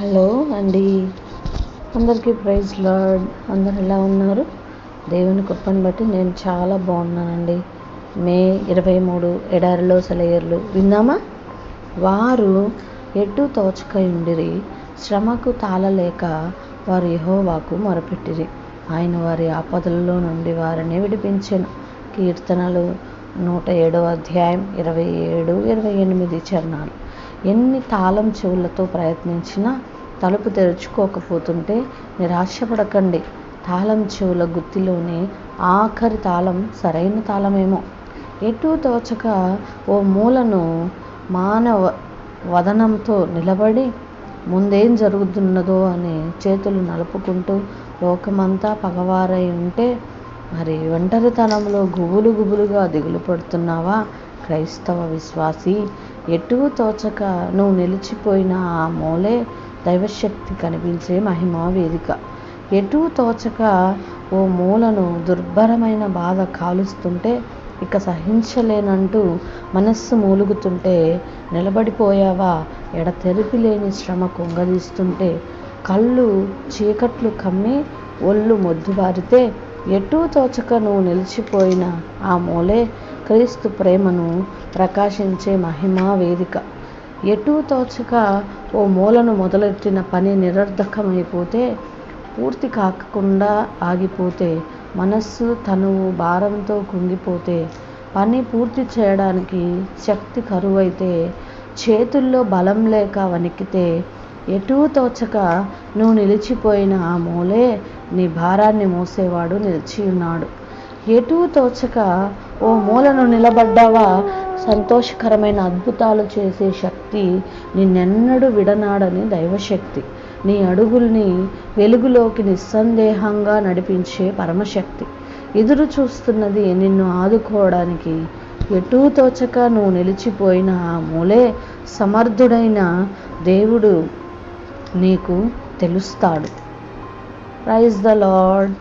Hello అండి. అందరికీ praise lord అందరు ఎలా ఉన్నారు? దేవుని కృపను బట్టి నేను చాలా బాగున్నానండి. మే ఇరవై మూడు ఎడారిలో సెలయర్లు విందామా వారు ఎటు తోచక ఉండిరి శ్రమకు తాళలేక వారు యహోవాకు మొరపెట్టిరి. ఆయన వారి ఆపదలలో నుండి వారిని విడిపించిన. కీర్తనలు నూట ఏడవ అధ్యాయం ఇరవై ఏడు ఇరవై ఎనిమిది చరణాలు. ఎన్ని తాళం చెవులతో ప్రయత్నించినా తలుపు తెరుచుకోకపోతుంటే నిరాశపడకండి. తాళం చెవుల గుత్తిలోని ఆఖరి తాళం సరైన తాళమేమో. ఎటు తోచక ఓ మూలను మానవ వదనంతో నిలబడి ముందేం జరుగుతున్నదో అని చేతులు నలుపుకుంటూ లోకమంతా పగవారై ఉంటే మరి ఒంటరితనంలో గుబులు గుబులుగా దిగులు పడుతున్నావా? క్రైస్తవ విశ్వాసి ఎటు తోచక నువ్వు నిలిచిపోయిన ఆ మూలే దైవశక్తి కనిపించే మహిమా వేదిక. ఎటు తోచక ఓ మూలను దుర్భరమైన బాధ కాలుస్తుంటే ఇక సహించలేనంటూ మనస్సు మూలుగుతుంటే నిలబడిపోయావా? ఎడతెరిపి లేని శ్రమ కుంగదీస్తుంటే కళ్ళు చీకట్లు కమ్మి ఒళ్ళు మొద్దుబారితే ఎటూ తోచక నువ్వు నిలిచిపోయిన ఆ మూలే క్రీస్తు ప్రేమను ప్రకాశించే మహిమా వేదిక. ఎటూ తోచక ఓ మూలను మొదలెట్టిన పని నిరర్ధకమైపోతే పూర్తి కాకుండా ఆగిపోతే మనస్సు తనువు భారంతో కుంగిపోతే పని పూర్తి చేయడానికి శక్తి కరువైతే చేతుల్లో బలం లేక వణికితే ఎటూ తోచక నువ్వు నిలిచిపోయిన ఆ మూలే నీ భారాన్ని మోసేవాడు నిలిచి ఉన్నాడు ఎటూ తోచక ఓ మూలను నిలబడ్డావా? సంతోషకరమైన అద్భుతాలు చేసే శక్తి నిన్నెన్నడూ విడనాడని దైవశక్తి. నీ అడుగుల్ని వెలుగులోకి నిస్సందేహంగా నడిపించే పరమశక్తి. ఎదురు చూస్తున్నది నిన్ను ఆదుకోవడానికి. ఎటూ తోచక నువ్వు నిలిచిపోయిన ఆ మూలే సమర్థుడైన దేవుడు నీకు తెలుస్తాడు. Praise the lord.